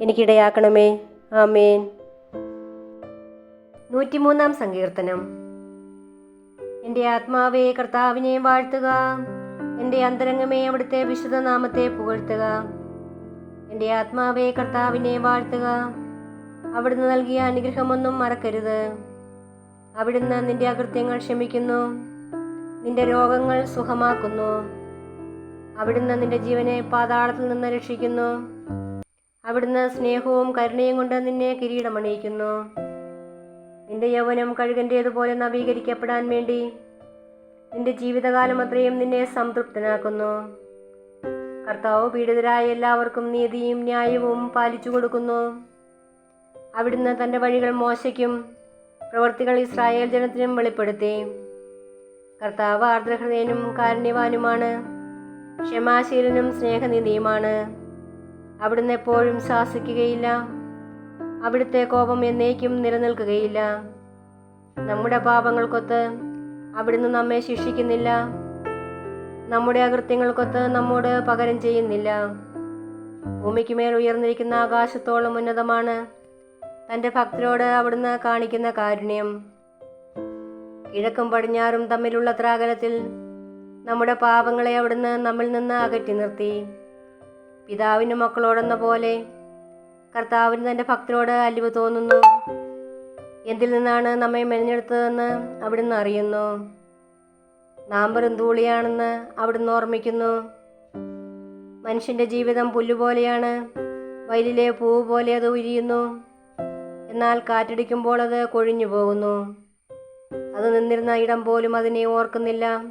എനിക്കിടയാക്കണമേ. ആമേൻ. നൂറ്റിമൂന്നാം സങ്കീർത്തനം. എന്റെ ആത്മാവേ കർത്താവിനെ വാഴ്ത്തുക. എന്റെ അന്തരംഗമേ അവിടുത്തെ വിശുദ്ധ നാമത്തെ പുകഴ്ത്തുക. എന്റെ ആത്മാവേ കർത്താവിനെ വാഴ്ത്തുക. അവിടുന്ന് നൽകിയ അനുഗ്രഹമൊന്നും മറക്കരുത്. അവിടുന്ന് നിന്റെ അകൃത്യങ്ങൾ ക്ഷമിക്കുന്നു. നിന്റെ രോഗങ്ങൾ സുഖമാക്കുന്നു. അവിടുന്ന് നിന്റെ ജീവനെ പാതാളത്തിൽ നിന്ന് രക്ഷിക്കുന്നു. അവിടുന്ന് സ്നേഹവും കരുണയും കൊണ്ട് നിന്നെ കിരീടമണിയിക്കുന്നു. നിന്റെ യൗവനം കഴുകന്റേതുപോലെ നവീകരിക്കപ്പെടാൻ വേണ്ടി നിന്റെ ജീവിതകാലം അത്രയും നിന്നെ സംതൃപ്തനാക്കുന്നു. കർത്താവ് പീഡിതരായ എല്ലാവർക്കും നീതിയും ന്യായവും പാലിച്ചു കൊടുക്കുന്നു. അവിടുന്ന് തന്റെ വഴികൾ മോശയ്ക്കും പ്രവർത്തികൾ ഇസ്രായേൽ ജനത്തിനും വെളിപ്പെടുത്തി. കർത്താവ് ആർദ്രഹൃദയനും കാരുണ്യവാനുമാണ്. ക്ഷമാശീലനും സ്നേഹനിധിയുമാണ് അവിടുന്ന് എപ്പോഴും ശാസിക്കുകയില്ല. അവിടുത്തെ കോപം എന്നേക്കും നിലനിൽക്കുകയില്ല. നമ്മുടെ പാപങ്ങൾക്കൊത്ത് അവിടുന്ന് നമ്മെ ശിക്ഷിക്കുന്നില്ല. നമ്മുടെ അകൃത്യങ്ങൾക്കൊത്ത് നമ്മോട് പകരം ചെയ്യുന്നില്ല. ഭൂമിക്ക് മേൽ ഉയർന്നിരിക്കുന്ന ആകാശത്തോളം ഉന്നതമാണ് തന്റെ ഭക്തരോട് അവിടുന്ന് കാണിക്കുന്ന കാരുണ്യം. കിഴക്കും പടിഞ്ഞാറും തമ്മിലുള്ള ത്രാകലത്തിൽ നമ്മുടെ പാപങ്ങളെ അവിടുന്ന് നമ്മിൽ നിന്ന് അകറ്റി നിർത്തി. പിതാവിന് മക്കളോടെന്ന പോലെ കർത്താവിന് തന്റെ ഭക്തരോട് അലിവ് തോന്നുന്നു. എന്തിൽ നിന്നാണ് നമ്മെ മെനഞ്ഞെടുത്തതെന്ന് അവിടുന്ന് അറിയുന്നു. നാം വെറും തൂളിയാണെന്ന് അവിടുന്ന് ഓർമ്മിക്കുന്നു. മനുഷ്യന്റെ ജീവിതം പുല്ലുപോലെയാണ്. വയലിലെ പൂവ് പോലെ അത് ഉരിയുന്നു. എന്നാൽ കാറ്റടിക്കുമ്പോൾ അത് കൊഴിഞ്ഞു പോകുന്നു. അത് നിന്നിരുന്ന ഇടം പോലും അതിനെ ഓർക്കുന്നില്ല.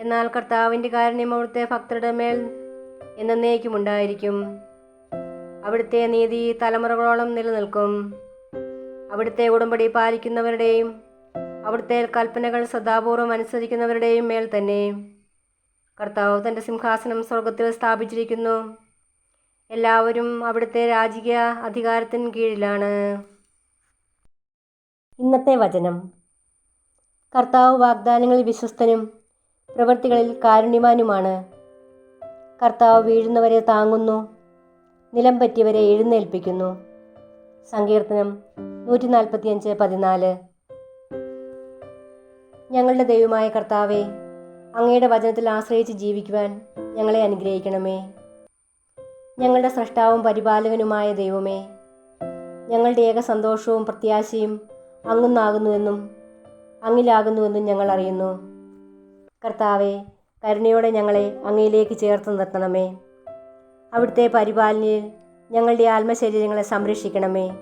എന്നാൽ കർത്താവിന്റെ കാരുണ്യം അവിടുത്തെ ഭക്തരുടെ മേൽ എന്നേക്കുമുണ്ടായിരിക്കും അവിടുത്തെ നീതി തലമുറകളോളം നിലനിൽക്കും. അവിടുത്തെ ഉടമ്പടി പാലിക്കുന്നവരുടെയും അവിടുത്തെ കൽപ്പനകൾ സദാപൂർവം അനുസരിക്കുന്നവരുടെയും മേൽ തന്നെ. കർത്താവ് തന്റെ സിംഹാസനം സ്വർഗത്തിൽ സ്ഥാപിച്ചിരിക്കുന്നു. എല്ലാവരും അവിടുത്തെ രാജകീയ അധികാരത്തിന് കീഴിലാണ്. ഇന്നത്തെ വചനം. കർത്താവ് വാഗ്ദാനങ്ങളിൽ വിശ്വസ്തനും പ്രവൃത്തികളിൽ കാരുണ്യവാനുമാണ്. കർത്താവ് വീഴുന്നവരെ താങ്ങുന്നു നിലം പറ്റിയവരെ എഴുന്നേൽപ്പിക്കുന്നു. സങ്കീർത്തനം നൂറ്റി നാൽപ്പത്തിയഞ്ച് പതിനാല്. ഞങ്ങളുടെ ദൈവമായ കർത്താവെ അങ്ങയുടെ വചനത്തിൽ ആശ്രയിച്ച് ജീവിക്കുവാൻ ഞങ്ങളെ അനുഗ്രഹിക്കണമേ. ഞങ്ങളുടെ സൃഷ്ടാവും പരിപാലകനുമായ ദൈവമേ ഞങ്ങളുടെ ഏക സന്തോഷവും പ്രത്യാശയും അങ്ങുന്നാകുന്നുവെന്നും അങ്ങിലാകുന്നുവെന്നും ഞങ്ങൾ അറിയുന്നു. കർത്താവെ കരുണയോടെ ഞങ്ങളെ അങ്ങയിലേക്ക് ചേർത്ത് നിർത്തണമേ. അവിടുത്തെ പരിപാലനയിൽ ഞങ്ങളുടെ ആത്മശരീരങ്ങളെ സംരക്ഷിക്കണമേ.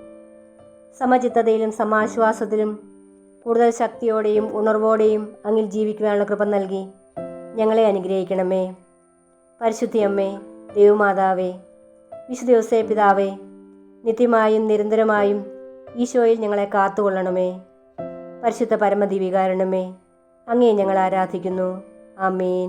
സമചിത്തതയിലും സമാശ്വാസത്തിലും കൂടുതൽ ശക്തിയോടെയും ഉണർവോടെയും അങ്ങിൽ ജീവിക്കുവാനുള്ള കൃപ നൽകി ഞങ്ങളെ അനുഗ്രഹിക്കണമേ. പരിശുദ്ധിയമ്മേ ദൈവമാതാവേ വിശുദ്ധ ദിവസേ പിതാവേ നിത്യമായും നിരന്തരമായും ഈശോയിൽ ഞങ്ങളെ കാത്തുകൊള്ളണമേ. പരിശുദ്ധ പരമദിവികാരണമേ അങ്ങേ ഞങ്ങൾ ആരാധിക്കുന്നു. ആമേൻ.